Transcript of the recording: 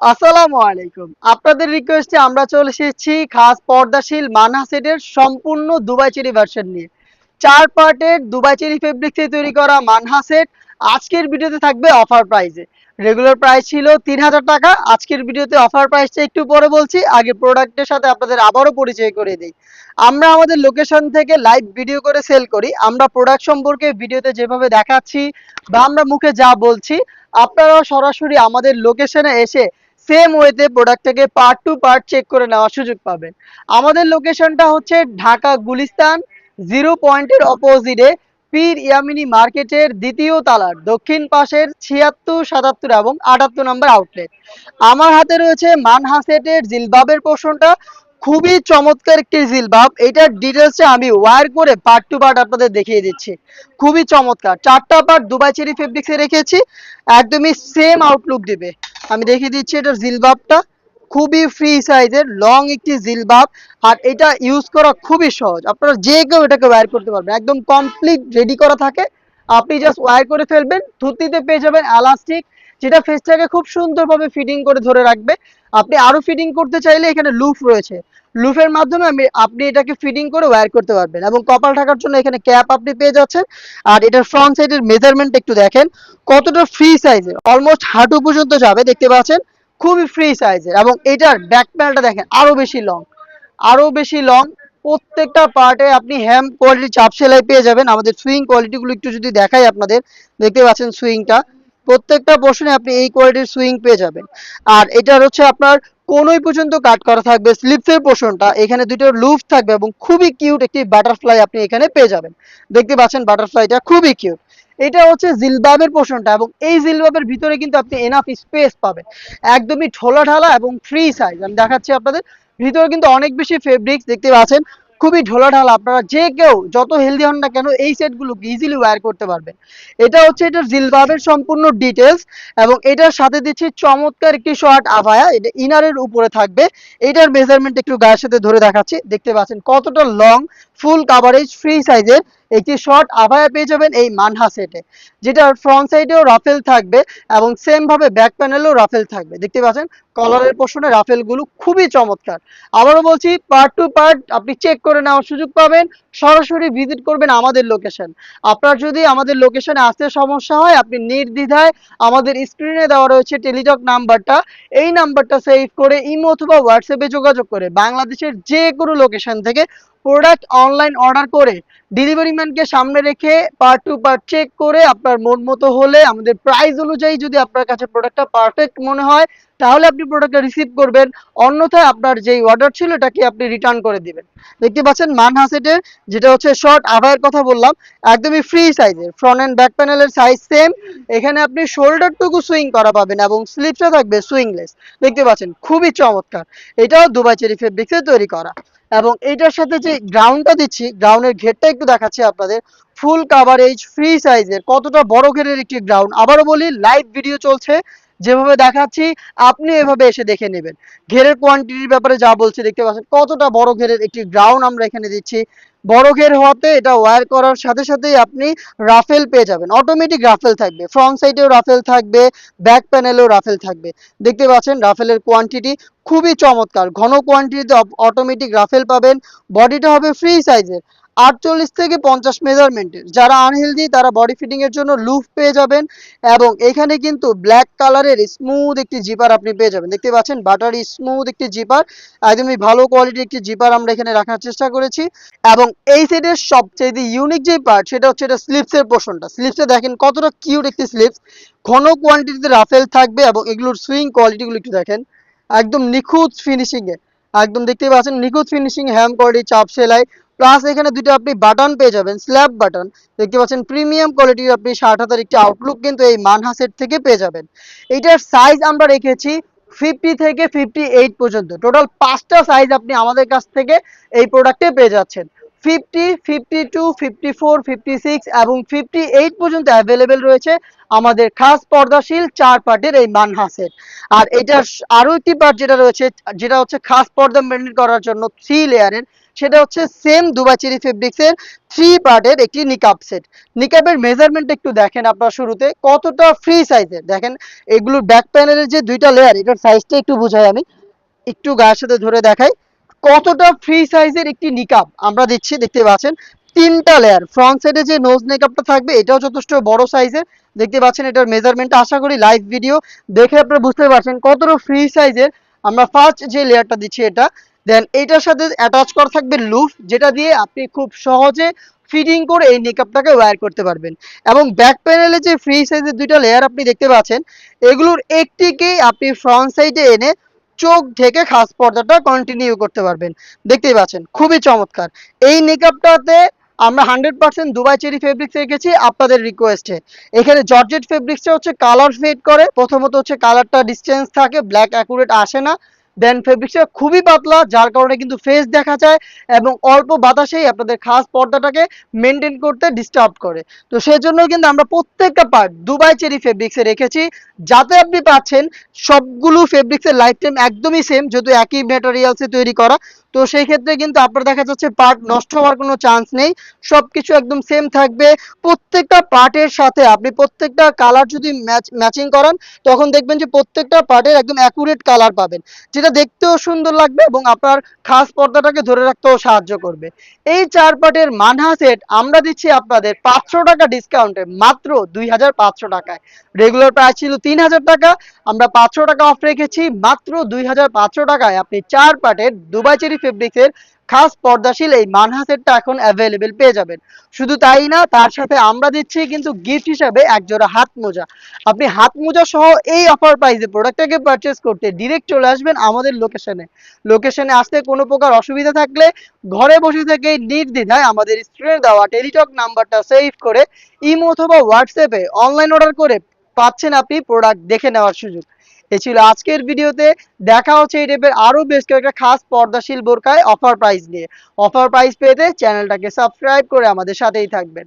আসসালামু আলাইকুম। আপনাদের রিকোয়েস্টে আমরা চলে এসেছি খাস পর্দাশীল মানহা সেটের সম্পূর্ণ দুবাই চেরি ভার্সন নিয়ে। চার পার্টের দুবাই চেরি ফেব্রিক্সে তৈরি করা মানহা সেট আজকের ভিডিওতে থাকবে অফার প্রাইসে রেগুলার প্রাইস ছিল তিন হাজার টাকা। আজকের ভিডিওতে অফার প্রাইসটা একটু পরে বলছি। আগে প্রোডাক্টের সাথে আপনাদের আবারও পরিচয় করে দিই। আমরা আমাদের লোকেশন থেকে লাইভ ভিডিও করে সেল করি। আমরা প্রোডাক্ট সম্পর্কে ভিডিওতে যেভাবে দেখাচ্ছি বা আমরা মুখে যা বলছি, আপনারাও সরাসরি আমাদের লোকেশনে এসে সেম ওয়েতে প্রোডাক্টটাকে পার্ট টু পার্ট চেক করে নেওয়ার সুযোগ পাবেন। আমাদের লোকেশনটা হচ্ছে ঢাকা গুলিস্তান জিরো পয়েন্টের অপোজিটে পীর ইয়ামিনী মার্কেটের দ্বিতীয় তালার, দক্ষিণ পাশের ছিয়াত্তর, সাতাত্তর এবং আটাত্তর নম্বর আউটলেট আমার হাতে রয়েছে মানহাসেটের জিলবাবের পোর্শনটা খুবই চমৎকার একটি জিলবাব। এটার ডিটেলসে আমি ওয়ার করে পার্ট টু পার্ট আপনাদের দেখিয়ে দিচ্ছি। খুবই চমৎকার। চারটা পার্ট দুবাই চেরি ফেব্রিক্সে রেখেছি। একদমই সেম আউটলুক দিবে। আমি দেখিয়ে দিচ্ছি এটার জিলবাবটা। খুবই ফ্রি সাইজের লং একটি জিলবাব। আর এটা ইউজ করা খুবই সহজ। আপনারা যে কেউ এটাকে ওয়্যার করতে পারবেন। একদম কমপ্লিট রেডি করা থাকে। আপনি জাস্ট ওয়্যার করে ফেলবেন, ধুতিতে পেয়ে যাবেন এলাস্টিক যেটা ফেসটাকে খুব সুন্দরভাবে ফিটিং করে ধরে রাখবে। আপনি আরও ফিটিং করতে চাইলে এখানে লুফ রয়েছে। লুফের মাধ্যমে আপনি এটাকে ফিটিং করে ওয়্যার করতে পারবেন এবং কপাল ঢাকার জন্য এখানে ক্যাপ আপনি পেয়ে যাচ্ছেন। আর এটার ফ্রন্ট সাইডের মেজারমেন্ট একটু দেখেন, কতটা ফ্রি সাইজের অলমোস্ট হাঁটু পর্যন্ত যাবে, দেখতে পাচ্ছেন? খুবই ফ্রি সাইজের এবং এটার ব্যাক প্যানেলটা দেখেন, আরও বেশি লং আরও বেশি লং প্রত্যেকটা পার্টে আপনি হ্যাম কোয়ালিটি চাপ সেলাই পেয়ে যাবেন। আমাদের সুইং কোয়ালিটিগুলো একটু যদি দেখাই আপনাদের, দেখতে পাচ্ছেন সুইংটা প্রত্যেকটা পোর্শনে আপনি এই কোয়ালিটির সুইং পেয়ে যাবেন। আর এটার হচ্ছে আপনার কোনোই পর্যন্ত কাট করা থাকবে স্লিপসের পোর্শনটা এখানে দুটো লুফ থাকবে এবং খুবই কিউট একটি বাটারফ্লাই আপনি এখানে পেয়ে যাবেন। দেখতে পাচ্ছেন বাটারফ্লাইটা খুবই কিউট এটা হচ্ছে জিলবাবের পোর্শনটা এবং এই জিলবাবের ভিতরে কিন্তু আপনি এনাফ স্পেস পাবেন। একদমই ঠোলা ঢালা এবং ফ্রি সাইজ আমি দেখাচ্ছি আপনাদের। ভিতরে কিন্তু অনেক বেশি ফেব্রিক্স দেখতে পাচ্ছেন? খুবই ঢোলাঢাল, আপনারা যে কেউ যত হেলদি হন না কেন এই সেটগুলোকে ইজিলি ওয়্যার করতে পারবেন। এটা হচ্ছে এটার জিলবাবের সম্পূর্ণ ডিটেলস এবং এটার সাথে দিচ্ছি চমৎকার একটি শর্ট আভায়া, এটা ইনারের উপরে থাকবে। এটার মেজারমেন্ট একটু গায়ের সাথে ধরে দেখাচ্ছি। দেখতে পাচ্ছেন কতটা লং ফুল কাভারেজ ফ্রি সাইজের একটি শর্ট আভায়া পেয়ে যাবেন এই মানহা সেটে যেটার ফ্রন্ট সাইডেও রাফেল থাকবে এবং সেম ভাবে ব্যাক প্যানেলেও রাফেল থাকবে। দেখতে পাচ্ছেন? কলারের পোর্শনে রাফেলগুলো খুবই চমৎকার। আবারও বলছি পার্ট টু পার্ট আপনি চেক করে নেওয়ার সুযোগ পাবেন। সরাসরি ভিজিট করবেন আমাদের লোকেশন আপনার যদি আমাদের লোকেশনে আসতে সমস্যা হয়, আপনি নির্দ্বিধায় আমাদের স্ক্রিনে দেওয়া রয়েছে টেলিটক নাম্বারটা এই নাম্বারটা সেভ করে ইমো অথবা হোয়াটসঅ্যাপে যোগাযোগ করে বাংলাদেশের যে কোনো লোকেশন থেকে প্রোডাক্ট অনলাইন অর্ডার করে ডেলিভারি ম্যানকে সামনে রেখে পার্ট টু পার্ট চেক করে আপনার মন মতো হলে, আমাদের প্রাইস অনুযায়ী যদি আপনার কাছে প্রোডাক্টটা পারফেক্ট মনে হয়, তাহলে আপনি প্রোডাক্টটা রিসিভ করবেন। অন্যথায় আপনার যেই অর্ডার ছিল, এটাকে আপনি রিটার্ন করে দিবেন। দেখতে পাচ্ছেন মান হাসেটের যেটা হচ্ছে শর্ট আভায়ের কথা বললাম, একদমই ফ্রি সাইজের ফ্রন্ট এন্ড ব্যাক প্যানেলের সাইজ সেম এখানে আপনি শোল্ডারটুকু সুইং করা পাবেন এবং স্লিপসটা থাকবে সুইংলেস দেখতে পাচ্ছেন, খুবই চমৎকার। এটাও দুবাই চেরি ফেব্রিক্সে তৈরি করা। এবং এটার সাথে যে গ্রাউন্ডটা দিচ্ছি গ্রাউন্ডের ঘেরটা একটু দেখাচ্ছি আপনাদের। ফুল কাভারেজ ফ্রি সাইজের কতটা বড় ঘেরের একটি গ্রাউন্ড আবারও বলি লাইভ ভিডিও চলছে। যেভাবে দেখাচ্ছি, আপনি এভাবে এসে দেখে নেবেন। ঘেরের কোয়ান্টিটির ব্যাপারে যা বলছি, দেখতে পাচ্ছেন কতটা বড় ঘেরের একটি গ্রাউন্ড আমরা এখানে দিচ্ছি। বড় ঘের হওয়াতে এটা ওয়্যার করার সাথে সাথেই আপনি রাফেল পেয়ে যাবেন। অটোমেটিক রাফেল থাকবে। ফ্রন্ট সাইডেও রাফেল থাকবে ব্যাক প্যানেলেও রাফেল থাকবে। দেখতে পাচ্ছেন রাফেলের কোয়ান্টিটি খুবই চমৎকার। ঘন কোয়ান্টিটিতে অটোমেটিক রাফেল পাবেন। বডিটা হবে ফ্রি সাইজের আটচল্লিশ থেকে পঞ্চাশ মেজারমেন্টের যারা আনহেলদি তারা বডি ফিটিং এর জন্য লুফ পেয়ে যাবেন এবং এখানে কিন্তু ব্ল্যাক কালারের স্মুথ একটি জিপার আপনি পেয়ে যাবেন। দেখতে পাচ্ছেন বাটারি স্মুথ একটি জিপার একদমই ভালো কোয়ালিটির একটি জিপার আমরা এখানে রাখার চেষ্টা করেছি। এবং এই সেটের সবচেয়ে ইউনিক যে পার্ট সেটা হচ্ছে এটা স্লিপসের পোর্শনটা স্লিপসে দেখেন কতটা কিউট একটি স্লিপস ঘন কোয়ান্টিটিতে রাফেল থাকবে এবং এগুলোর সুইং কোয়ালিটিগুলো একটু দেখেন। একদম নিখুঁত ফিনিশিংয়ে একদম দেখতে পাচ্ছেন, নিখুঁত ফিনিশিং হ্যাম কোয়ালিটি চাপ সেলাই। প্লাস এখানে দুটো আপনি বাটন পেয়ে যাবেন স্ল্যাব বাটন দেখতে পাচ্ছেন প্রিমিয়াম কোয়ালিটির আপনি ষাট হাজার একটি আউটলুক কিন্তু এই মানহা সেট থেকে পেয়ে যাবেন। এইটার সাইজ আমরা রেখেছি ফিফটি থেকে ফিফটি এইট পর্যন্ত। টোটাল পাঁচটা সাইজ আপনি আমাদের কাছ থেকে এই প্রোডাক্টে পেয়ে যাচ্ছেন। Fifty fifty two fifty four fifty six এবং ফিফটি এইট পর্যন্ত অ্যাভেলেবেল রয়েছে আমাদের খাস পর্দাশীল চার পার্টের এই মানহা সেট আর এটার আরও একটি পার্ট যেটা রয়েছে, যেটা হচ্ছে খাস পর্দা মেনটেন করার জন্য থ্রি লেয়ারের সেটা হচ্ছে সেম দুবাই চেরি ফেব্রিক্সের থ্রি পার্টের একটি নিকাপ সেট নিকাপের মেজারমেন্ট একটু দেখেন আপনার শুরুতে, কতটা ফ্রি সাইজের দেখেন, এগুলোর ব্যাক প্যানেলের যে দুইটা লেয়ার এটার সাইজটা একটু বোঝাই আমি। একটু গায়ের সাথে ধরে দেখাই। কতটা ফ্রি সাইজের একটি নিকাপ আমরা দিচ্ছি, দেখতে পাচ্ছেন? তিনটা লেয়ার ফ্রন্ট সাইডে যে নোজ মেকআপটা থাকবে, এটাও যথেষ্ট বড় সাইজের দেখতে পাচ্ছেন, এটার মেজারমেন্ট আশা করি লাইভ ভিডিও দেখে আপনারা বুঝতে পারছেন কতটা ফ্রি সাইজের আমরা ফার্স্ট যে লেয়ারটা দিচ্ছি এটা দেন এটার সাথে অ্যাটাচ করা থাকবে লুফ যেটা দিয়ে আপনি খুব সহজে ফিটিং করে এই নেকআপটাকে ওয়্যার করতে পারবেন। এবং ব্যাক প্যানেলে যে ফ্রি সাইজের দুইটা লেয়ার আপনি দেখতে পাচ্ছেন, এগুলোর একটিকেই আপনি ফ্রন্ট সাইডে এনে চোখ ঢেকে খাস পর্দাটা কন্টিনিউ করতে পারবেন। দেখতেই পাচ্ছেন, খুবই চমৎকার। এই নেকআপটাতে আমরা hundred percent Dubai cherry fabrics রেখেছি আপনাদের রিকোয়েস্টে এখানে জর্জেট ফেব্রিক্সটা হচ্ছে কালার ফেড করে, প্রথমত হচ্ছে কালারটা ডিস্টেন্স থাকে ব্ল্যাক অ্যাকুরেট আসে না। দেন ফেব্রিক্সটা খুবই পাতলা, যার কারণে কিন্তু ফেস দেখা যায় এবং অল্প বাতাসেই আপনাদের খাস পর্দাটাকে মেনটেন করতে ডিস্টার্ব করে। তো সেই জন্য কিন্তু আমরা প্রত্যেকটা পার্ট দুবাই চেরি ফেব্রিক্সে রেখেছি, যাতে আপনি পাচ্ছেন সবগুলো ফেব্রিক্সের লাইফ টাইম একদমই সেম যেহেতু একই মেটেরিয়ালসে তৈরি করা। তো সেই ক্ষেত্রে কিন্তু আপনার দেখা যাচ্ছে পার্ট নষ্ট হওয়ার কোনো চান্স নেই। সবকিছু একদম সেম থাকবে। প্রত্যেকটা পার্টের সাথে আপনি প্রত্যেকটা কালার যদি ম্যাচ ম্যাচিং করান, তখন দেখবেন যে প্রত্যেকটা পার্টের একদম অ্যাকুরেট কালার পাবেন। যেটা দেখতেও সুন্দর লাগবে এবং আপনার খাস পর্দাটাকে ধরে রাখতেও সাহায্য করবে। এই চার পার্টের মানহা সেট আমরা দিচ্ছি আপনাদের পাঁচশো টাকা ডিসকাউন্টে মাত্র দুই হাজার পাঁচশো টাকায়। রেগুলার প্রাইস ছিল তিন হাজার টাকা। আমরা পাঁচশো টাকা অফ রেখেছি, মাত্র দুই হাজার পাঁচশো টাকায় আপনি চার পার্টের দুবাই চেরি ফেব্রিক্সের খাস পর্দাশীল এই মানহা সেটটা এখন অ্যাভেলেবেল পেয়ে যাবেন। শুধু তাই না, তার সাথে আমরা দিচ্ছি কিন্তু গিফট হিসাবে এক জোড়া হাত মোজা। আপনি হাত মোজা সহ এই অফার প্রাইসে প্রোডাক্টটাকে পারচেস করতে ডিরেক্ট চলে আসবেন আমাদের লোকেশনে লোকেশনে আসতে কোনো প্রকার অসুবিধা থাকলে ঘরে বসে থেকে নির্দ্বিধায় আমাদের স্ক্রিনে দেওয়া টেলিটক নাম্বারটা সেভ করে, ইমো অথবা হোয়াটসঅ্যাপে অনলাইন অর্ডার করে পাচ্ছেন আপনি প্রোডাক্ট দেখে নেওয়ার সুযোগ। এ ছিল আজকের ভিডিওতে। দেখা হচ্ছে এই টাইপের আরও বেশ কয়েকটা খাস পর্দাশীল বোরকায় অফার প্রাইস নিয়ে। অফার প্রাইস পেতে চ্যানেলটাকে সাবস্ক্রাইব করে আমাদের সাথেই থাকবেন।